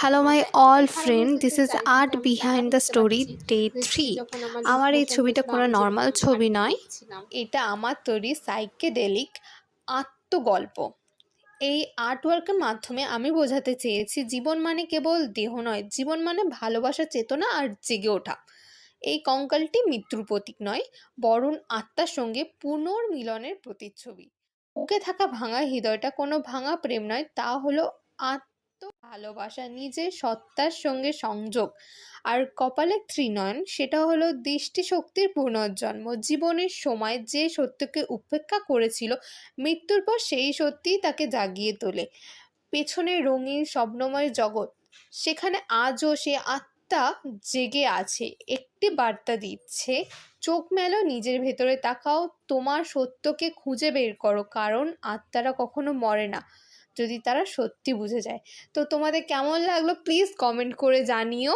Hello my all friend this is art behind the story day three আমার এই ছবিটা কোনো নর্মাল ছবি নয়। এটা আমার তৈরি সাইকেডেলিক আত্মগল্প। এই আর্টওয়ার্কের মাধ্যমে আমি বোঝাতে চেয়েছি, জীবন মানে কেবল দেহ নয়, জীবন মানে ভালোবাসা, চেতনা আর জেগে ওঠা। এই কঙ্কালটি মৃত্যুর প্রতীক নয়, বরং আত্মার সঙ্গে পুনর্মিলনের প্রতিচ্ছবি। বুকে থাকা ভাঙা হৃদয়টা কোনো ভাঙা প্রেম নয়, তা হলো আত্ম ভালোবাসা, নিজের সত্তার সঙ্গে সংযোগ। আর কপালে ত্রিনয়ন, সেটা হলো দৃষ্টিশক্তির পুনর্জন্ম। জীবনের সময় যে সত্যকে উপেক্ষা করেছিল, মৃত্যুর পর সেই সত্যিই তাকে জাগিয়ে তোলে। পেছনে রঙিন স্বপ্নময় জগৎ, সেখানে আজও সে আত্মা জেগে আছে। একটি বার্তা দিচ্ছে, চোখ মেলো, নিজের ভেতরে তাকাও। তোমার সত্যকে খুঁজে বের করো, কারণ আত্মারা কখনো মরে না। যদি তারা সত্যি বুঝে যায়। তো তোমাদের কেমন লাগল? প্লিজ কমেন্ট করে জানিও।